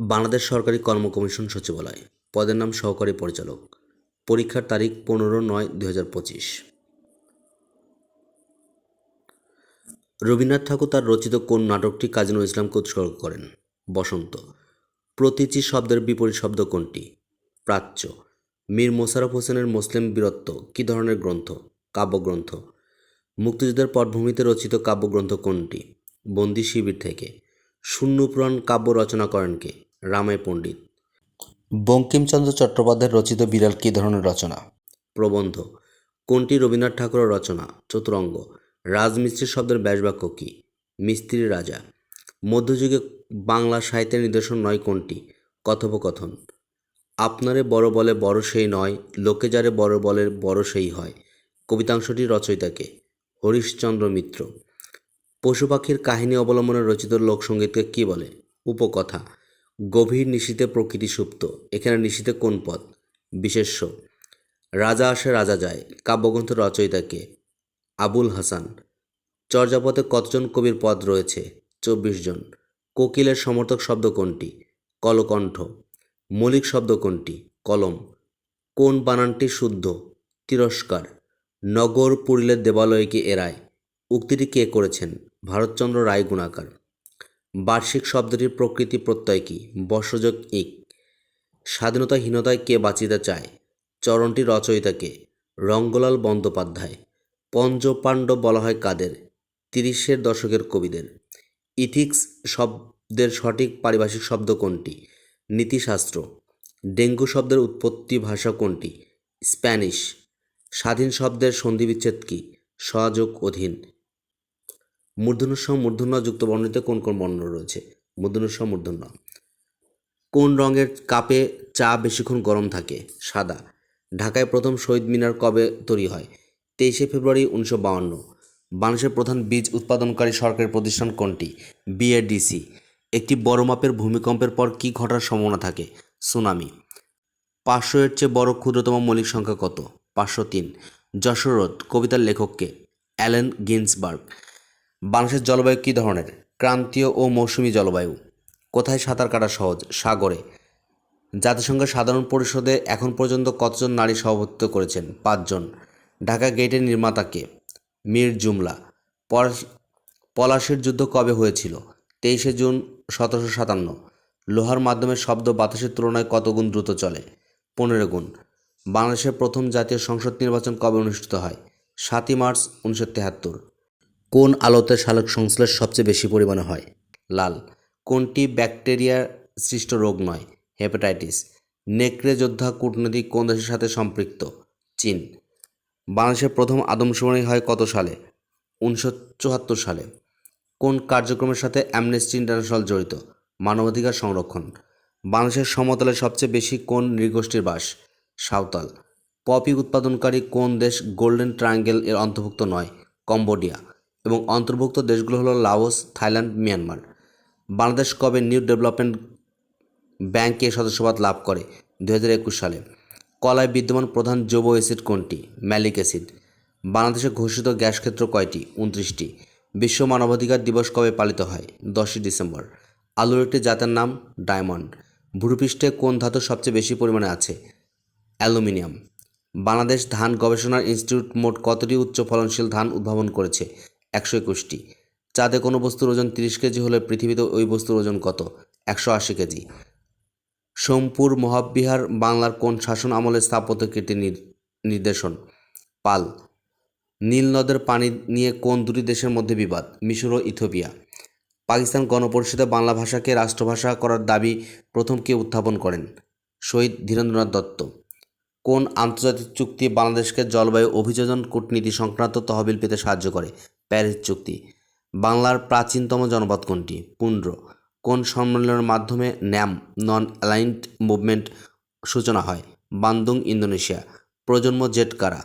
বাংলাদেশ সরকারি কর্ম কমিশন সচিবালয়। পদের নাম সহকারী পরিচালক। পরীক্ষার তারিখ পনেরো নয় দুই হাজার পঁচিশ। রবীন্দ্রনাথ ঠাকুর তার রচিত কোন নাটকটি কাজী নজরুল ইসলামকে উৎসর্গ করেন? বসন্ত। প্রতীচী শব্দের বিপরীত শব্দ কোনটি? প্রাচ্য। মীর মোশারফ হোসেনের মুসলিম বীরত্ব কী ধরনের গ্রন্থ? কাব্যগ্রন্থ। মুক্তিযুদ্ধের পটভূমিতে রচিত কাব্যগ্রন্থ কোনটি? বন্দি শিবির থেকে। শূন্যপুরাণ কাব্য রচনা করেন কে? রামায় পণ্ডিত। বঙ্কিমচন্দ্র চট্টোপাধ্যায়ের রচিত বিড়াল কী ধরনের রচনা? প্রবন্ধ। কোনটি রবীন্দ্রনাথ ঠাকুরের রচনা? চতুরঙ্গ। রাজমিস্ত্রি শব্দের ব্যাসবাক্য কী? মিস্ত্রি রাজা। মধ্যযুগে বাংলা সাহিত্যের নিদর্শন নয় কোনটি? কথোপকথন। আপনারে বড় বলে বড় সেই নয় লোকে যারে বড় বলে বড় সেই হয়। কবিতাংশটি রচয়িতাকে হরিশচন্দ্র মিত্র। পশু পাখির কাহিনী অবলম্বনে রচিত লোকসঙ্গীতকে কী বলে? উপকথা। গভীর নিশীতে প্রকৃতি সুপ্ত। এখানে নিশীতে কোন পদ বিশেষ্য। রাজা আসে, রাজা যায়। কাব্যগ্রন্থ রচয়িতাকে আবুল হাসান। চর্যাপদে কতজন কবির পদ রয়েছে? চব্বিশ জন। কোকিলের সমর্থক শব্দ কোনটি? কলকণ্ঠ। মৌলিক শব্দ কোনটি? কলম। কোন বানানটি শুদ্ধ? তিরস্কার। নগর পুরিলের দেবালয়কে এড়ায় উক্তিটি কে করেছেন? ভারতচন্দ্র রায় গুণাকার বার্ষিক শব্দটির প্রকৃতি প্রত্যয় কি? বর্ষযোগ ইক। স্বাধীনতাহীনতায় কে বাঁচিতে চায়? চরণটি রচয়িতাকে রঙ্গলাল বন্দ্যোপাধ্যায়। পঞ্চপাণ্ডব বলা হয় কাদের? তিরিশের দশকের কবিদের। ইথিক্স শব্দের সঠিক পারিভাষিক শব্দ কোনটি? নীতিশাস্ত্র। ডেঙ্গু শব্দের উৎপত্তি ভাষা কোনটি? স্প্যানিশ। স্বাধীন শব্দের সন্ধিবিচ্ছেদ কি? সহযোগ অধীন। মূর্ধন্য মূর্ধন্য যুক্ত বর্ণিতে কোন কোন বর্ণ রয়েছে? মূর্ধন্য মূর্ধন্য। কোন রঙের কাপে চা বেশিক্ষণ গরম থাকে? সাদা। ঢাকায় প্রথম শহীদ মিনার কবে তৈরি হয়? তেইশে ফেব্রুয়ারি উনিশশো বাউন্ন। বাংলাদেশের প্রধান বীজ উৎপাদনকারী সরকারি প্রতিষ্ঠান কোনটি? বিএডিসি। একটি বড় মাপের ভূমিকম্পের পর কী ঘটার সম্ভাবনা থাকে? সুনামি। পাঁচশো এর চেয়ে বড় ক্ষুদ্রতম মৌলিক সংখ্যা কত? পাঁচশো তিন। যশোরথ কবিতার লেখককে অ্যালেন গিন্সবার্গ। বাংলাদেশের জলবায়ু কী ধরনের? ক্রান্তীয় ও মৌসুমি জলবায়ু। কোথায় সাঁতার কাটা সহজ? সাগরে। জাতিসংঘের সাধারণ পরিষদে এখন পর্যন্ত কতজন নারী সভাপতিত্ব করেছেন? পাঁচজন। ঢাকা গেটের নির্মাতাকে মীর জুমলা। পলাশ- পলাশের যুদ্ধ কবে হয়েছিল? তেইশে জুন সতেরোশো সাতান্ন। লোহার মাধ্যমে শব্দ বাতাসের তুলনায় কত গুণ দ্রুত চলে? পনেরো গুণ। বাংলাদেশের প্রথম জাতীয় সংসদ নির্বাচন কবে অনুষ্ঠিত হয়? সাতই মার্চ উনিশশো তেহাত্তর। কোন আলোতে সালোক সংশ্লেষ সবচেয়ে বেশি পরিমাণে হয়? লাল। কোনটি ব্যাকটেরিয়া সৃষ্ট রোগ নয়? হেপাটাইটিস। নেকড়ে যোদ্ধা কূটনীতি কোন দেশের সাথে সম্পৃক্ত? চীন। বাংলাদেশের প্রথম আদমশুমারি হয় কত সালে? উনিশশো চুয়াত্তর সালে। কোন কার্যক্রমের সাথে অ্যামনেস্টি ইন্টারন্যাশনাল জড়িত? মানবাধিকার সংরক্ষণ। বাংলাদেশের সমতলে সবচেয়ে বেশি কোন নৃগোষ্ঠীর বাস? সাঁওতাল। পপি উৎপাদনকারী কোন দেশ গোল্ডেন ট্রায়াঙ্গেল এর অন্তর্ভুক্ত নয়? কম্বোডিয়া। এবং অন্তর্ভুক্ত দেশগুলো হলো লাওস, থাইল্যান্ড, মিয়ানমার। বাংলাদেশ কবে নিউ ডেভেলপমেন্ট ব্যাংকে সদস্যপদ লাভ করে? দু হাজার একুশ সালে। কলায় বিদ্যমান প্রধান জৈব অ্যাসিড কোনটি? Malic acid. বাংলাদেশে ঘোষিত গ্যাস ক্ষেত্র কয়টি? উনত্রিশটি। বিশ্ব মানবাধিকার দিবস কবে পালিত হয়? দশই ডিসেম্বর। আলুর একটি জাতের নাম ডায়মন্ড। ভূপৃষ্ঠে কোন ধাতু সবচেয়ে বেশি পরিমাণে আছে? অ্যালুমিনিয়াম। বাংলাদেশ ধান গবেষণা ইনস্টিটিউট মোট কতটি উচ্চ ফলনশীল ধান উদ্ভাবন করেছে? একশো একুশটি। চাঁদে কোনো বস্তুর ওজন তিরিশ কেজি হলে পৃথিবীতে ওই বস্তুর ওজন কত? একশো আশি কেজি। সোমপুর মহাবিহার বাংলার কোন শাসন আমলের স্থাপত্য কীর্তি নির- নির্দেশন? পাল। নীল নদের পানি নিয়ে কোন দুটি দেশের মধ্যে বিবাদ? মিশর ও ইথিওপিয়া। পাকিস্তান গণপরিষদে বাংলা ভাষাকে রাষ্ট্রভাষা করার দাবি প্রথম কে উত্থাপন করেন? শহীদ ধীরেন্দ্রনাথ দত্ত। কোন আন্তর্জাতিক চুক্তি বাংলাদেশকে জলবায়ু অভিযোজন কূটনীতি সংক্রান্ত তহবিল পেতে সাহায্য করে? প্যারিস চুক্তি। বাংলার প্রাচীনতম জনপদ কোনটি? পুন্ড্র। কোন সম্মেলনের মাধ্যমে ন্যাম নন অ্যালাইন্ড মুভমেন্ট সূচনা হয়? Bandung, Indonesia. প্রজন্ম জেট কারা?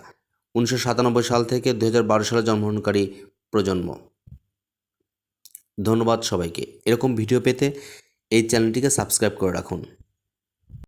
উনিশশো সাতানব্বই সাল থেকে দু বারো সালে জন্মগ্রহণকারী প্রজন্ম। ধন্যবাদ সবাইকে। এরকম ভিডিও পেতে এই চ্যানেলটিকে সাবস্ক্রাইব করে রাখুন।